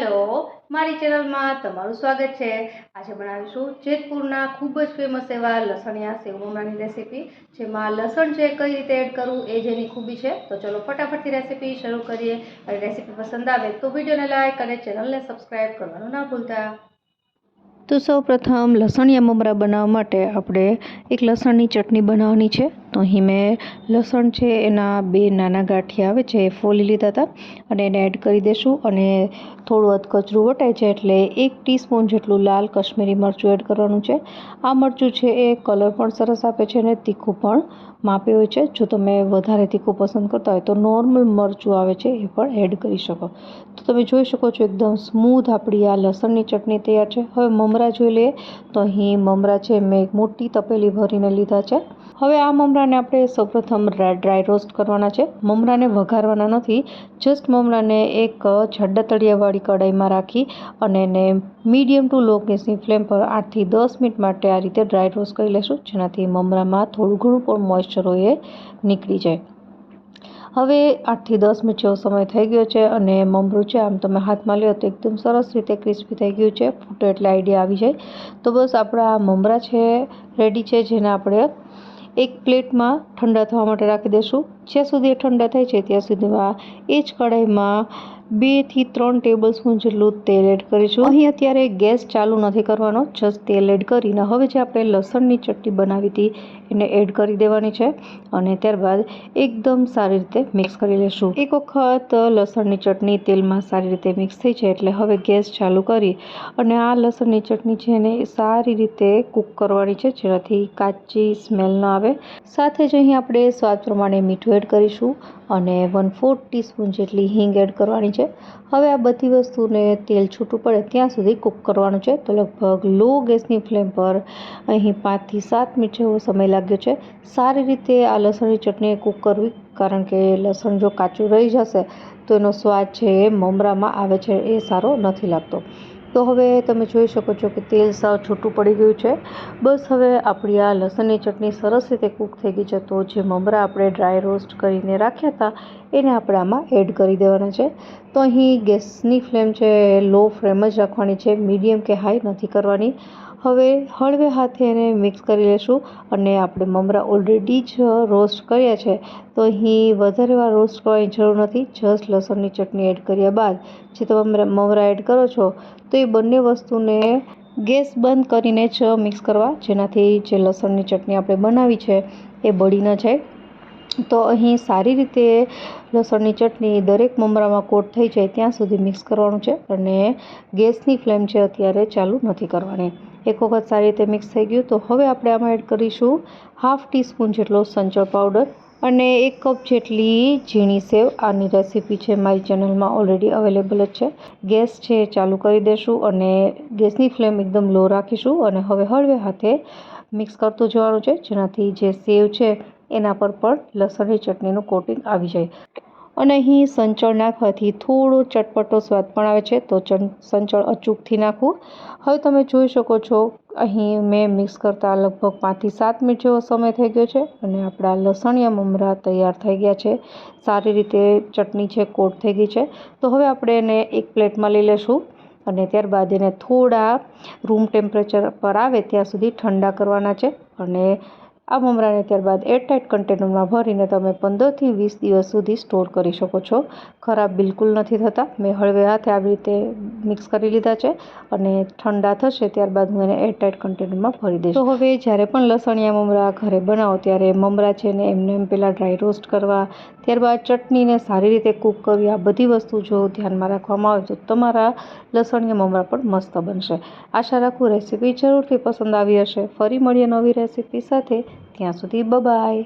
હાલો, મારી ચેનલમાં તમારું સ્વાગત છે. આજે બનાવીશું જેતપુરના ખૂબ જ ફેમસ એવા લસણિયા સેવ મમરાની રેસીપી જેમાં લસણ છે કઈ રીતે એડ કરવું એ જેની ખૂબી છે. તો ચલો ફટાફટથી રેસીપી શરૂ કરીએ. અને રેસીપી પસંદ આવે તો વિડીયોને લાઇક અને ચેનલને સબસ્ક્રાઈબ કરવાનું ના ભૂલતા. તો સૌ પ્રથમ લસણિયા મમરા બનાવવા માટે આપણે એક લસણની ચટણી બનાવવાની છે. તો અહીં મેં લસણ છે, એના બે નાના ગાંઠિયા આવે છે, એ ફોલી લીધા હતા. અને એને એડ કરી દેશું અને થોડું અધકચરું વટાય છે એટલે એક ટીસ્પૂન જેટલું લાલ કશ્મીરી મરચું એડ કરવાનું છે. આ મરચું છે એ કલર પણ સરસ આપે છે અને તીખું પણ માપે હોય છે. જો તમે વધારે તીખું પસંદ કરતા હોય તો નોર્મલ મરચું આવે છે એ પણ એડ કરી શકો. તો તમે જોઈ શકો છો એકદમ સ્મૂધ આપણી આ લસણની ચટણી તૈયાર છે. હવે મમરા જોઈ લઈએ. તો અહીં મમરા છે, મેં એક મોટી તપેલી ભરીને લીધા છે. હવે આ મમરાને આપણે સૌપ્રથમ ડ્રાય રોસ્ટ કરવાના છે. મમરાને વઘારવાના નથી. જસ્ટ મમરાને એક જાડા તળિયાવાળી કઢાઈમાં રાખી અને એને મીડિયમ ટુ લો ગેસની ફ્લેમ પર આઠથી દસ મિનિટ માટે આ રીતે ડ્રાય રોસ્ટ કરી લેશું, જેનાથી મમરામાં થોડું ઘણું પણ મોઇશ્ચર હોય એ નીકળી જાય. હવે આઠથી દસ મિનિટ જેવો સમય થઈ ગયો છે અને મમરું છે, આમ તમે હાથમાં લ્યો તો એકદમ સરસ રીતે ક્રિસ્પી થઈ ગયું છે, ફૂટો એટલે આઈડિયા આવી જાય. તો બસ આપણા મમરા છે રેડી છે, જેને આપણે એક પ્લેટમાં ઠંડા થવા માટે રાખી દઈશું જ્યાં સુધી ઠંડા થાય છે ત્યાં સુધીમાં એ જ કઢાઈમાં બેથી ત્રણ ટેબલ સ્પૂન જેટલું તેલ એડ કરીશું. અહીં અત્યારે ગેસ ચાલુ નથી કરવાનો, જસ્ટ તેલ એડ કરીને હવે જે આપણે લસણની ચટણી બનાવી હતી એને એડ કરી દેવાની છે અને ત્યારબાદ એકદમ સારી રીતે મિક્સ કરી લેશું. એક વખત લસણની ચટણી તેલમાં સારી રીતે મિક્સ થઈ છે એટલે હવે ગેસ ચાલુ કરી અને આ લસણની ચટણી છે એને સારી રીતે કૂક કરવાની છે જેનાથી કાચી સ્મેલ ન આવે. સાથે જ અહીં આપણે સ્વાદ પ્રમાણે મીઠું એડ કરીશું અને વન ફોર્થ ટીસ્પૂન જેટલી હિંગ એડ કરવાની છે. હવે આ બધી વસ્તુને તેલ છૂટું પડે ત્યાં સુધી કૂક કરવાનું છે. તો લગભગ લો ગેસની ફ્લેમ પર અહીં પાંચથી સાત મિનિટ જેવો સમય લાગ્યો છે. સારી રીતે આ લસણની ચટણી કૂક કરવી, કારણ કે લસણ જો કાચું રહી જશે તો એનો સ્વાદ છે એ મમરામાં આવે છે એ સારો નથી લાગતો. તો હવે તમે જોઈ શકો છો કે તેલ સાવ છૂટું પડી ગયું છે. બસ હવે આપણી આ લસણની ચટણી સરસ રીતે કૂક થઈ ગઈ છે. તો જે મમરા આપણે ડ્રાય રોસ્ટ કરીને રાખ્યા હતા, એને આપણે આમાં એડ કરી દેવાના છે. તો અહીં ગેસની ફ્લેમ છે લો ફ્લેમ જ રાખવાની છે. મીડિયમ કે હાઈ નથી કરવાની. હવે હળવે હાથે એને મિક્સ કરી લઈશું અને આપણે મમરા ઓલરેડી જ રોસ્ટ કર્યા છે. તો અહીં વધારે વાર રોસ્ટ કરવાની જરૂર નથી જસ્ટ લસણની ચટણી એડ કર્યા બાદ. જે તમે મમરા એડ કરો છો, તો એ બંને વસ્તુને ગેસ બંધ કરીને જ મિક્સ કરવા. જેનાથી જે લસણની ચટણી આપણે બનાવી છે, એ બળી ન જાય. તો અહીં સારી રીતે લસણની ચટણી દરેક મમરામાં કોટ થઈ જાય ત્યાં સુધી મિક્સ કરવાનું છે અને ગેસની ફ્લેમ છે અત્યારે ચાલુ નથી કરવાની. એક વખત સારી રીતે મિક્સ થઈ ગયું તો હવે આપણે આમાં એડ કરીશું હાફ ટીસ્પૂન જેટલો સંચળ પાવડર અને એક કપ જેટલી ઝીણી સેવ. આની રેસીપી છે મારી ચેનલમાં ઓલરેડી અવેલેબલ જ છે. ગેસ છે ચાલુ કરી દઈશું અને ગેસની ફ્લેમ એકદમ લો રાખીશું અને હવે હળવે હાથે મિક્સ કરતું જવાનું છે જેનાથી જે સેવ છે એના પર પણ લસણની ચટણીનું કોટિંગ આવી જાય. અને અહીં સંચળ નાખવાથી થોડો ચટપટો સ્વાદ પણ આવે છે, તો સંચળ અચૂકથી નાખવું. હવે તમે જોઈ શકો છો, અહીં મેં મિક્સ કરતાં લગભગ પાંચથી સાત મિનિટ જેવો સમય થઈ ગયો છે અને આપણા લસણિયા મમરા તૈયાર થઈ ગયા છે. સારી રીતે ચટણી છે, કોટ થઈ ગઈ છે. તો હવે આપણે એને એક પ્લેટમાં લઈ લઈશું અને ત્યારબાદ એને થોડા રૂમ ટેમ્પરેચર પર આવે ત્યાં સુધી ઠંડા કરવાના છે. અને આ મમરાને ત્યારબાદ એરટાઇટ કન્ટેનરમાં ભરીને તમે પંદરથી વીસ દિવસ સુધી સ્ટોર કરી શકો છો. ખરાબ બિલકુલ નથી થતા. મેં હળવે હાથે આવી રીતે મિક્સ કરી લીધા છે અને ઠંડા થશે ત્યારબાદ હું એને એરટાઇટ કન્ટેનરમાં ભરી દઈશ. તો હવે જ્યારે પણ લસણિયા મમરા ઘરે બનાવો ત્યારે મમરા છે ને એમને એમ પહેલાં ડ્રાય રોસ્ટ કરવા, ત્યારબાદ ચટણીને સારી રીતે કૂક કરવી આ બધી વસ્તુ જો ધ્યાનમાં રાખવામાં આવે તો તમારા લસણિયા મમરા પણ મસ્ત બનશે. આશા રાખું રેસીપી જરૂરથી પસંદ આવી હશે. ફરી મળીએ નવી રેસીપી સાથે. ત્યાં સુધી બબાય